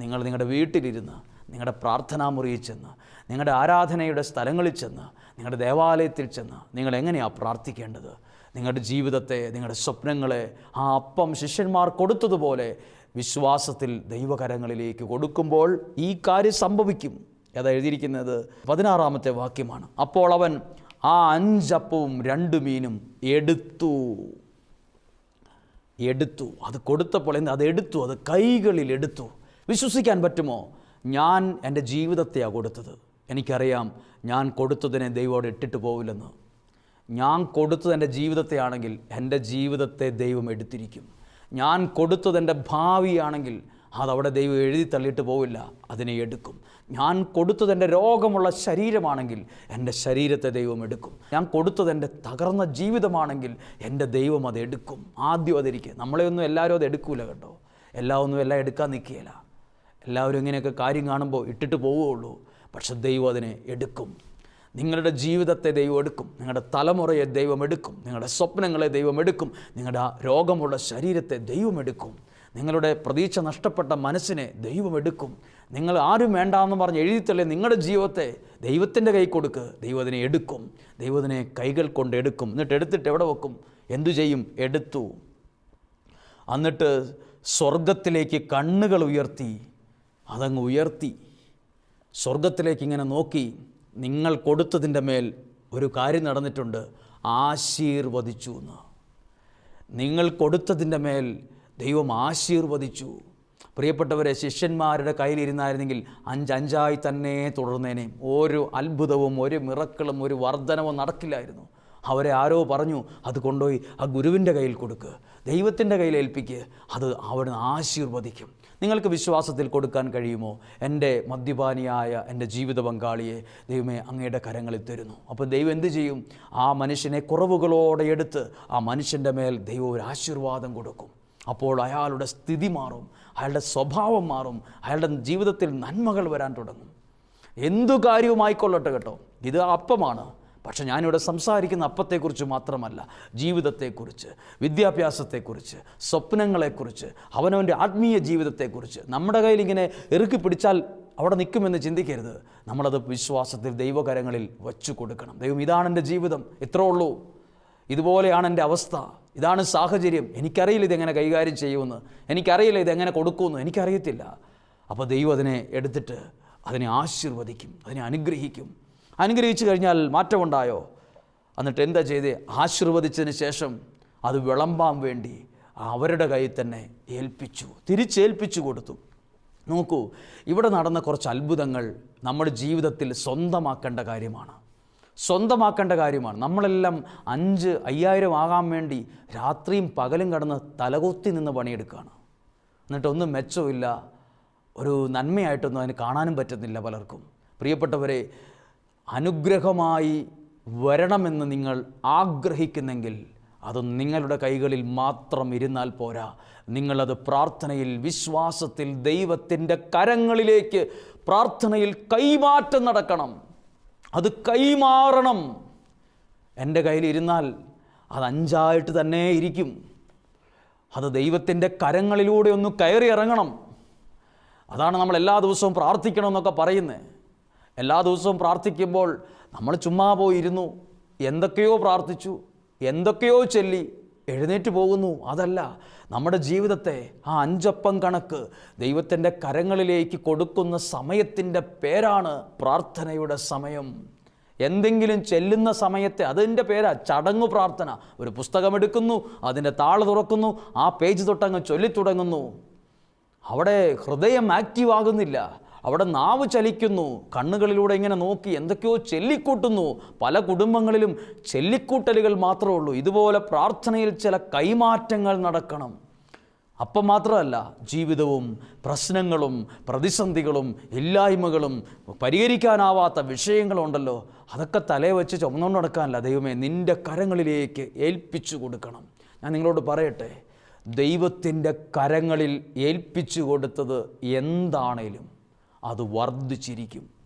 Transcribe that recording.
നിങ്ങൾ നിങ്ങളുടെ വീട്ടിലിരുന്ന് നിങ്ങളുടെ പ്രാർത്ഥനാ മുറിയിൽ ചെന്ന് നിങ്ങളുടെ ആരാധനയുടെ സ്ഥലങ്ങളിൽ ചെന്ന് നിങ്ങളുടെ ദേവാലയത്തിൽ ചെന്ന് നിങ്ങൾ എങ്ങനെയാണ് പ്രാർത്ഥിക്കേണ്ടത്? നിങ്ങളുടെ ജീവിതത്തെ നിങ്ങളുടെ സ്വപ്നങ്ങളെ ആ അപ്പം ശിഷ്യന്മാർ കൊടുത്തതുപോലെ വിശ്വാസത്തിൽ ദൈവകരങ്ങളിലേക്ക് കൊടുക്കുമ്പോൾ ഈ കാര്യം സംഭവിക്കും. അത് എഴുതിയിരിക്കുന്നത് പതിനാറാമത്തെ വാക്യമാണ്. അപ്പോൾ അവൻ ആ അഞ്ചപ്പവും രണ്ട് മീനും എടുത്തു. എടുത്തു. അത് കൊടുത്തപ്പോൾ എന്ത്? അത് എടുത്തു. അത് കൈകളിൽ എടുത്തു. വിശ്വസിക്കാൻ പറ്റുമോ? ഞാൻ എന്റെ ജീവിതത്തെയാണ് കൊടുത്തത്. എനിക്കറിയാം ഞാൻ കൊടുത്തതിനെ ദൈവോട് ഇട്ടിട്ട് പോവില്ലെന്ന്. ഞാൻ കൊടുത്തത് എന്റെ ജീവിതത്തെയാണെങ്കിൽ എന്റെ ജീവിതത്തെ ദൈവം എടുത്തിരിക്കും. ഞാൻ കൊടുത്തത് എന്റെ ഭാവിയാണെങ്കിൽ അതവിടെ ദൈവം എഴുതി തള്ളിയിട്ട് പോവില്ല അതിനെ എടുക്കും. ഞാൻ കൊടുത്തത് എന്റെ രോഗമുള്ള ശരീരമാണെങ്കിൽ എന്റെ ശരീരത്തെ ദൈവം എടുക്കും. ഞാൻ കൊടുത്തത് എന്റെ തകർന്ന ജീവിതമാണെങ്കിൽ എന്റെ ദൈവം അത് എടുക്കും. ആദ്യം അതിരിക്കുക നമ്മളെയൊന്നും എല്ലാവരും അത് എടുക്കൂല കേട്ടോ. എല്ലാം ഒന്നും എല്ലാം എടുക്കാൻ നിൽക്കുകയില്ല. എല്ലാവരും ഇങ്ങനെയൊക്കെ കാര്യം കാണുമ്പോൾ ഇട്ടിട്ട് പോവുകയുള്ളൂ. പക്ഷെ ദൈവം അതിനെ എടുക്കും. നിങ്ങളുടെ ജീവിതത്തെ ദൈവം എടുക്കും. നിങ്ങളുടെ തലമുറയെ ദൈവം എടുക്കും. നിങ്ങളുടെ സ്വപ്നങ്ങളെ ദൈവം എടുക്കും. നിങ്ങളുടെ രോഗമുള്ള ശരീരത്തെ ദൈവം എടുക്കും. നിങ്ങളുടെ പ്രതീക്ഷ നഷ്ടപ്പെട്ട മനസ്സിനെ ദൈവം എടുക്കും. നിങ്ങൾ ആരും വേണ്ട എന്ന് പറഞ്ഞ് എഴുതിത്തള്ളി നിങ്ങളുടെ ജീവിതത്തെ ദൈവത്തിന്റെ കൈ കൊടുക്ക്. ദൈവം അതിനെ എടുക്കും. ദൈവത്തിനെ കൈകൾ കൊണ്ട് എടുക്കും. എന്നിട്ട് എടുത്തിട്ട് എവിടെ വെക്കും? എന്തു ചെയ്യും? എടുത്തു. എന്നിട്ട് സ്വർഗത്തിലേക്ക് കണ്ണുകൾ ഉയർത്തി അതങ്ങ് ഉയർത്തി സ്വർഗത്തിലേക്ക് ഇങ്ങനെ നോക്കി നിങ്ങൾ കൊടുത്തതിന്റെ മേൽ ഒരു കാര്യം നടന്നിട്ടുണ്ട്. ആശീർവദിച്ചു എന്ന്. നിങ്ങൾ കൊടുത്തതിന്റെ മേൽ ദൈവം ആശീർവദിച്ചു. പ്രിയപ്പെട്ടവരെ ശിഷ്യന്മാരുടെ കയ്യിലിരുന്നായിരുന്നെങ്കിൽ അഞ്ചഞ്ചായി തന്നെ തുടർന്നേനെ. ഒരു അത്ഭുതവും ഒരു മിറക്കളും ഒരു വർധനവും നടക്കില്ലായിരുന്നു. അവരെ ആരോ പറഞ്ഞു അത് കൊണ്ടുപോയി ആ ഗുരുവിന്റെ കയ്യിൽ കൊടുക്ക്. ദൈവത്തിന്റെ കയ്യിൽ ഏൽപ്പിക്കുക അത് അവിടുന്ന് ആശീർവദിക്കും. നിങ്ങൾക്ക് വിശ്വാസത്തിൽ കൊടുക്കാൻ കഴിയുമോ? എന്റെ മദ്യപാനിയായ എന്റെ ജീവിത പങ്കാളിയെ ദൈവമേ അങ്ങയുടെ കരങ്ങളിൽ തരുന്നു. അപ്പോൾ ദൈവം എന്ത് ചെയ്യും? ആ മനുഷ്യനെ കുറവുകളോടെ എടുത്ത് ആ മനുഷ്യന്റെ മേൽ ദൈവം ഒരു ആശീർവാദം കൊടുക്കും. അപ്പോൾ അയാളുടെ സ്ഥിതി മാറും അയാളുടെ സ്വഭാവം മാറും അയാളുടെ ജീവിതത്തിൽ നന്മകൾ വരാൻ തുടങ്ങും. എന്തു കാര്യവുമായിക്കൊള്ളട്ടെ കേട്ടോ. ഇത് അപ്പമാണ്. പക്ഷെ ഞാനിവിടെ സംസാരിക്കുന്ന അപ്പത്തെക്കുറിച്ച് മാത്രമല്ല ജീവിതത്തെക്കുറിച്ച് വിദ്യാഭ്യാസത്തെക്കുറിച്ച് സ്വപ്നങ്ങളെക്കുറിച്ച് അവനവന്റെ ആത്മീയ ജീവിതത്തെക്കുറിച്ച്. നമ്മുടെ കയ്യിൽ ഇങ്ങനെ ഇറുക്കി പിടിച്ചാൽ അവിടെ നിൽക്കുമെന്ന് ചിന്തിക്കരുത്. നമ്മളത് വിശ്വാസത്തിൽ ദൈവകരങ്ങളിൽ വച്ചു കൊടുക്കണം. ദൈവം ഇതാണ് എന്റെ ജീവിതം. ഇത്രേ ഉള്ളൂ. ഇതുപോലെയാണ് എന്റെ അവസ്ഥ. ഇതാണ് സാഹചര്യം. എനിക്കറിയില്ല ഇതെങ്ങനെ കൈകാര്യം ചെയ്യുമെന്ന്. എനിക്കറിയില്ല ഇതെങ്ങനെ കൊടുക്കുമെന്ന്. എനിക്കറിയത്തില്ല. അപ്പോൾ ദൈവം അതിനെ എടുത്തിട്ട് അതിനെ ആശീർവദിക്കും അതിനെ അനുഗ്രഹിക്കും. അനുഗ്രഹിച്ചു കഴിഞ്ഞാൽ മാറ്റമുണ്ടായോ? എന്നിട്ട് എന്താ ചെയ്തേ? ആശീർവദിച്ചതിന് ശേഷം അത് വിളമ്പാൻ വേണ്ടി അവരുടെ കയ്യിൽ തന്നെ ഏൽപ്പിച്ചു തിരിച്ചേൽപ്പിച്ചു കൊടുത്തു. നോക്കൂ ഇവിടെ നടന്ന കുറച്ച് അത്ഭുതങ്ങൾ നമ്മുടെ ജീവിതത്തിൽ സ്വന്തമാക്കേണ്ട കാര്യമാണ്. സ്വന്തമാക്കേണ്ട കാര്യമാണ്. നമ്മളെല്ലാം അഞ്ച് അയ്യായിരം ആകാൻ വേണ്ടി രാത്രിയും പകലും കടന്ന് തലകുത്തി നിന്ന് പണിയെടുക്കുകയാണ്. എന്നിട്ടൊന്നും മെച്ചമില്ല ഒരു നന്മയായിട്ടൊന്നും അതിന് കാണാനും പറ്റുന്നില്ല പലർക്കും. പ്രിയപ്പെട്ടവരെ അനുഗ്രഹമായി വരണമെന്ന് നിങ്ങൾ ആഗ്രഹിക്കുന്നെങ്കിൽ അത് നിങ്ങളുടെ കൈകളിൽ മാത്രം ഇരുന്നാൽ പോരാ. നിങ്ങളത് പ്രാർത്ഥനയിൽ വിശ്വാസത്തിൽ ദൈവത്തിന്റെ കരങ്ങളിലേക്ക് പ്രാർത്ഥനയിൽ കൈമാറ്റം നടക്കണം. അത് കൈമാറണം. എന്റെ കയ്യിൽ ഇരുന്നാൽ അത് അഞ്ചായിട്ട് തന്നെ ഇരിക്കും. അത് ദൈവത്തിന്റെ കരങ്ങളിലൂടെ ഒന്ന് കയറി ഇറങ്ങണം. അതാണ് നമ്മൾ എല്ലാ ദിവസവും പ്രാർത്ഥിക്കണമെന്നൊക്കെ പറയുന്നത്. എല്ലാ ദിവസവും പ്രാർത്ഥിക്കുമ്പോൾ നമ്മൾ ചുമ്മാ പോയിരുന്നു. എന്തൊക്കെയോ പ്രാർത്ഥിച്ചു. എന്തൊക്കെയോ ചൊല്ലി. എഴുന്നേറ്റ് പോകുന്നു. അതല്ല നമ്മുടെ ജീവിതത്തെ ആ അഞ്ചപ്പം കണക്ക് ദൈവത്തിന്റെ കരങ്ങളിലേക്ക് കൊടുക്കുന്ന സമയത്തിന്റെ പേരാണ് പ്രാർത്ഥനയുടെ സമയം. എന്തെങ്കിലും ചെല്ലുന്ന സമയത്തെ അതിന്റെ പേരാ ചടങ്ങു പ്രാർത്ഥന. ഒരു പുസ്തകമെടുക്കുന്നു അതിന്റെ താൾ തുറക്കുന്നു ആ പേജ് തൊട്ടങ്ങ് ചൊല്ലിത്തുടങ്ങുന്നു. അവിടെ ഹൃദയം ആക്റ്റീവ് ആകുന്നില്ല അവിടെ നാവ് ചലിക്കുന്നു. കണ്ണുകളിലൂടെ ഇങ്ങനെ നോക്കി എന്തൊക്കെയോ ചെല്ലിക്കൂട്ടുന്നു. പല കുടുംബങ്ങളിലും ചെല്ലിക്കൂട്ടലുകൾ മാത്രമേ ഉള്ളൂ. ഇതുപോലെ പ്രാർത്ഥനയിൽ ചില കൈമാറ്റങ്ങൾ നടക്കണം. അപ്പം മാത്രമല്ല ജീവിതവും പ്രശ്നങ്ങളും പ്രതിസന്ധികളും ഇല്ലായ്മകളും പരിഹരിക്കാനാവാത്ത വിഷയങ്ങളുണ്ടല്ലോ. അതൊക്കെ തലേ വെച്ച് ചുമന്നുകൊണ്ട് നടക്കാനല്ല. ദൈവമേ നിന്റെ കരങ്ങളിലേക്ക് ഏൽപ്പിച്ചു കൊടുക്കണം. ഞാൻ നിങ്ങളോട് പറയട്ടെ ദൈവത്തിന്റെ കരങ്ങളിൽ ഏൽപ്പിച്ചു കൊടുത്തത് എന്താണേലും അത് വർദ്ധിച്ചിരിക്കും.